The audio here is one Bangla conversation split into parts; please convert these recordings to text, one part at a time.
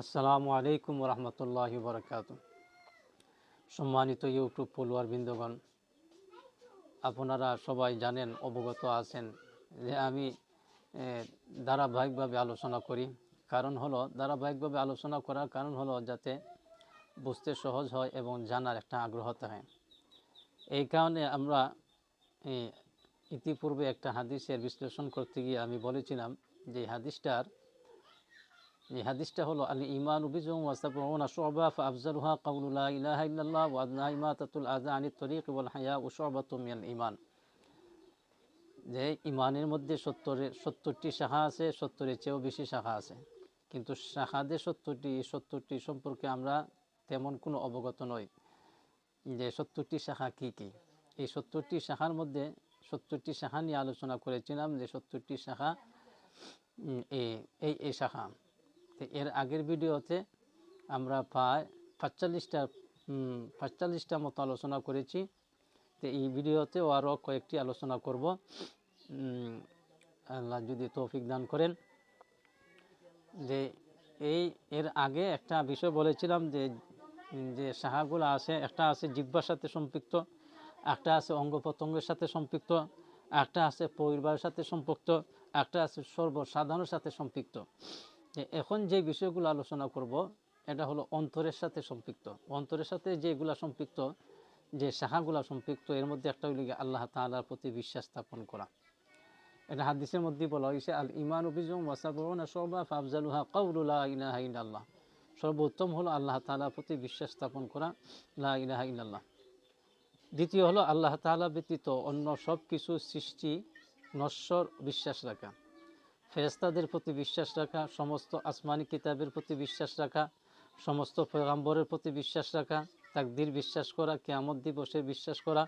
আসসালামু আলাইকুম রহমতুল্লাহ বরকাত সম্মানিত ইউটিউব ফলোয়ার বৃন্দগণ, আপনারা সবাই জানেন, অবগত আছেন যে আমি ধারাবাহিকভাবে আলোচনা করি। কারণ হলো, ধারাবাহিকভাবে আলোচনা করার কারণ হলো যাতে বুঝতে সহজ হয় এবং জানার একটা আগ্রহ থাকে। এই কারণে আমরা ইতিপূর্বে একটা হাদিসের বিশ্লেষণ করতে গিয়ে আমি বলেছিলাম যে হাদিসটার এই হাদিসটা হলো আল ইমান উবিজুম ওয়াসাবউনা শুবা ফাআফজালুহা কাউলু লা ইলাহা ইল্লাল্লাহ ওয়া আদনা ইমাতাতুল আযা আনিত তরিক ওয়াল হায়া ও শুবাতুম মিনাল ঈমান। যে ইমানের মধ্যে সত্তরের সত্তরটি শাখা আছে, সত্তরের চেয়েও বেশি শাখা আছে। কিন্তু শাখাদের সত্তরটি সত্তরটি সম্পর্কে আমরা তেমন কোনো অবগত নই যে সত্তরটি শাখা কি কি। এই সত্তরটি শাখার মধ্যে সত্তরটি শাখা নিয়ে আলোচনা করেছিলাম যে সত্তরটি শাখা এই এই শাখা। তো এর আগের ভিডিওতে আমরা প্রায় পাঁচচল্লিশটা পাঁচচল্লিশটা মতো আলোচনা করেছি। তো এই ভিডিওতেও আরও কয়েকটি আলোচনা করব। আল্লাহ যদি তৌফিক দান করেন। যে এই, এর আগে একটা বিষয় বলেছিলাম যে যে শাখাগুলো আছে, একটা আছে জিব্বার সাথে সম্পৃক্ত, একটা আছে অঙ্গ প্রত্যঙ্গের সাথে সম্পৃক্ত, একটা আছে পরিবারের সাথে সম্পৃক্ত, একটা আছে সর্বসাধারণের সাথে সম্পৃক্ত। যে এখন যে বিষয়গুলো আলোচনা করব, এটা হলো অন্তরের সাথে সম্পৃক্ত। অন্তরের সাথে যেগুলা সম্পৃক্ত, যে শাখাগুলা সম্পৃক্ত, এর মধ্যে একটা হইল আল্লাহ তাআলার প্রতি বিশ্বাস স্থাপন করা। এটা হাদিসের মধ্যে বলা হয়েছে আল ইমান অভিযোগ ওয়াসাবুনা সবা ফাফজালুহা সর্বোত্তম হলো আল্লাহ তালার প্রতি বিশ্বাস স্থাপন করা, লা ইলাহা ইল্লাল্লাহ। দ্বিতীয় হলো আল্লাহ তাআলা ব্যতীত অন্য সব কিছু সৃষ্টি, নশ্বর, বিশ্বাস রাখা। ফেরেস্তাদের প্রতি বিশ্বাস রাখা, সমস্ত আসমানি কিতাবের প্রতি বিশ্বাস রাখা, সমস্ত পয়গাম্বরের প্রতি বিশ্বাস রাখা, তাকদির বিশ্বাস করা, কেয়ামত দিবসে বিশ্বাস করা,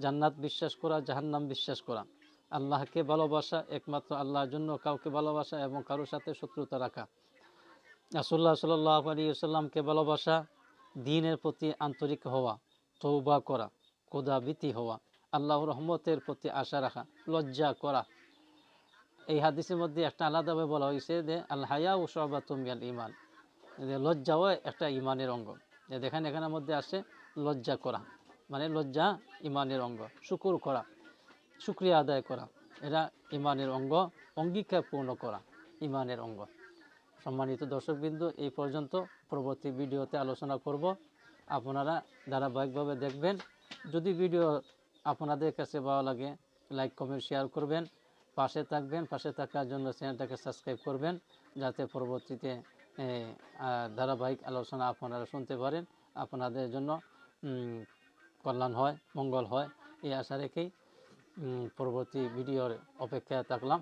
জান্নাত বিশ্বাস করা, জাহান্নাম বিশ্বাস করা। আল্লাহকে ভালোবাসা একমাত্র আল্লাহর জন্য, কাউকে ভালোবাসা এবং কারোর সাথে শত্রুতা রাখা। রাসুল্লাহ সাল্লাহ আলী সাল্লামকে ভালোবাসা, দিনের প্রতি আন্তরিক হওয়া তৌবা করা কোদাবিতি হওয়া, আল্লাহর রহমতের প্রতি আশা রাখা, লজ্জা করা এই হাদিসের মধ্যে একটা আলাদাভাবে বলা হয়েছে যে আল হায়া ও সবাতুমিয়াল ইমান যে লজ্জাও একটা ইমানের অঙ্গ। যে দেখেন এখানের মধ্যে আসে লজ্জা করা মানে লজ্জা ইমানের অঙ্গ, শুকুর করা, শুক্রিয়া আদায় করা এরা ইমানের অঙ্গ অঙ্গীকার পূর্ণ করা ইমানের অঙ্গ। সম্মানিত দর্শকবৃন্দ, এই পর্যন্ত পরবর্তী ভিডিওতে আলোচনা করব। আপনারা ধারাবাহিকভাবে দেখবেন। যদি ভিডিও আপনাদের কাছে ভালো লাগে, লাইক, কমেন্ট, শেয়ার করবেন। পাশে থাকবেন, পাশে থাকার জন্য চ্যানেলটাকে সাবস্ক্রাইব করবেন, যাতে পরবর্তীতে ধারাবাহিক আলোচনা আপনারা শুনতে পারেন। আপনাদের জন্য কল্যাণ হয়, মঙ্গল হয়, এই আশা রেখেই পরবর্তী ভিডিওর অপেক্ষায় থাকলাম।